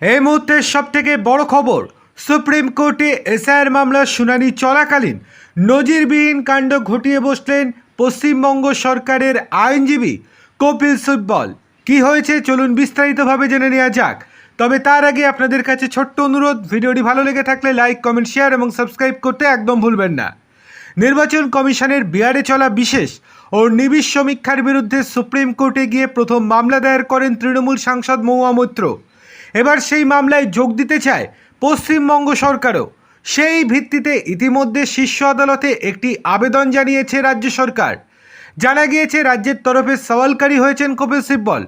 এই মুহূর্তের সব থেকে বড় খবর, সুপ্রিম কোর্টে এসআইআর মামলার শুনানি চলাকালীন নজিরবিহীন কাণ্ড ঘটিয়ে বসলেন পশ্চিমবঙ্গ সরকারের আইনজীবী কপিল সিব্বল। কি হয়েছে চলুন বিস্তারিতভাবে জেনে নেওয়া যাক। তবে তার আগে আপনাদের কাছে ছোট্ট অনুরোধ, ভিডিওটি ভালো লেগে থাকলে লাইক, কমেন্ট, শেয়ার এবং সাবস্ক্রাইব করতে একদম ভুলবেন না। নির্বাচন কমিশনের বিহারে চলা বিশেষ ও নিবিড় সমীক্ষার বিরুদ্ধে সুপ্রিম কোর্টে গিয়ে প্রথম মামলা দায়ের করেন তৃণমূল সাংসদ মহুয়া মৈত্র। এবার সেই মামলায় যোগ দিতে চায় পশ্চিমবঙ্গ সরকারও। সেই ভিত্তিতে ইতিমধ্যে শীর্ষ আদালতে একটি আবেদন জানিয়েছে রাজ্য সরকার। জানা গিয়েছে, রাজ্যের তরফে সওয়ালকারী হয়েছেন কপিল সিব্বল।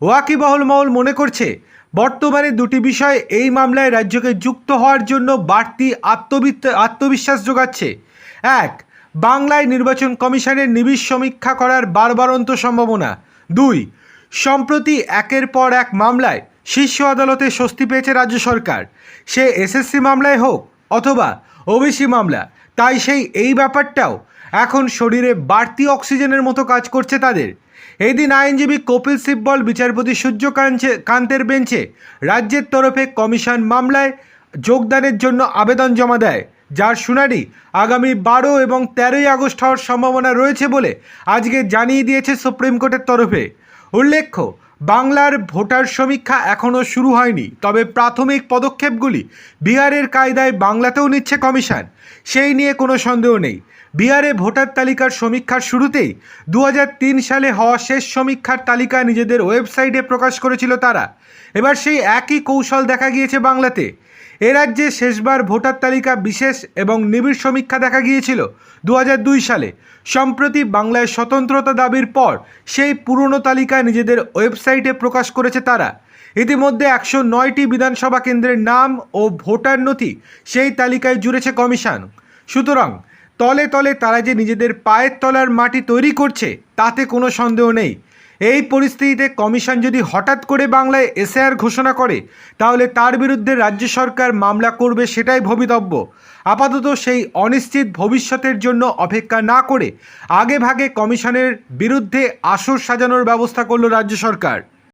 ওয়াকিবহল মহল মনে করছে, বর্তমানে দুটি বিষয় এই মামলায় রাজ্যকে যুক্ত হওয়ার জন্য বাড়তি আত্মবিশ্বাস যোগাচ্ছে। এক, বাংলায় নির্বাচন কমিশনের নিবিড় সমীক্ষা করার বারবারন্ত সম্ভাবনা। দুই, সম্প্রতি একের পর এক মামলায় শীর্ষ আদালতে স্বস্তি পেয়েছে রাজ্য সরকার। সে এসএসসি মামলায় হোক অথবা ওবিসি মামলা, তাই সেই এই ব্যাপারটাও এখন শরীরে বাড়তি অক্সিজেনের মতো কাজ করছে তাদের। এই দিন আইনজীবী কপিল সিব্বল, বিচারপতি সূর্যকান্ত কান্তের বেঞ্চে রাজ্যের তরফে কমিশন মামলায় যোগদানের জন্য আবেদন জমা দেয়, যার শুনানি আগামী বারো এবং তেরোই আগস্ট হওয়ার সম্ভাবনা রয়েছে বলে আজকে জানিয়ে দিয়েছে সুপ্রিম কোর্টের তরফে। উল্লেখ্য বাংলার ভোটার সমীক্ষা এখনও শুরু হয়নি, তবে প্রাথমিক পদক্ষেপগুলি বিহারের কায়দায় বাংলাতেও নিচ্ছে কমিশন। সেই নিয়ে কোনো সন্দেহ নেই। বিহারে ভোটার তালিকার সমীক্ষার শুরুতেই দু হাজার তিন সালে হওয়া শেষ সমীক্ষার তালিকা নিজেদের ওয়েবসাইটে প্রকাশ করেছিল তারা। এবার সেই একই কৌশল দেখা গিয়েছে বাংলাতে। এ রাজ্যে শেষবার ভোটার তালিকা বিশেষ এবং নিবিড় সমীক্ষা দেখা গিয়েছিল দু হাজার দুই সালে। সম্প্রতি বাংলায় স্বতন্ত্রতা দাবির পর সেই পুরনো তালিকা নিজেদের ওয়েবসাইটে প্রকাশ করেছে তারা। ইতিমধ্যে একশো নয়টি বিধানসভা কেন্দ্রের নাম ও ভোটার নথি সেই তালিকায় জুড়েছে কমিশন। সুতরাং তলে তলে তারা যে নিজেদের পায়ের তলার মাটি তৈরি করছে, তাতে কোনো সন্দেহ নেই। এই পরিস্থিতিতে কমিশন যদি হঠাৎ করে বাংলায় এসআইআর ঘোষণা করে, তাহলে তার বিরুদ্ধে রাজ্য সরকার মামলা করবে সেটাই ভবিতব্য। আপাতত সেই অনিশ্চিত ভবিষ্যতের জন্য অপেক্ষা না করে আগে ভাগে কমিশনের বিরুদ্ধে আসর সাজানোর ব্যবস্থা করল রাজ্য সরকার।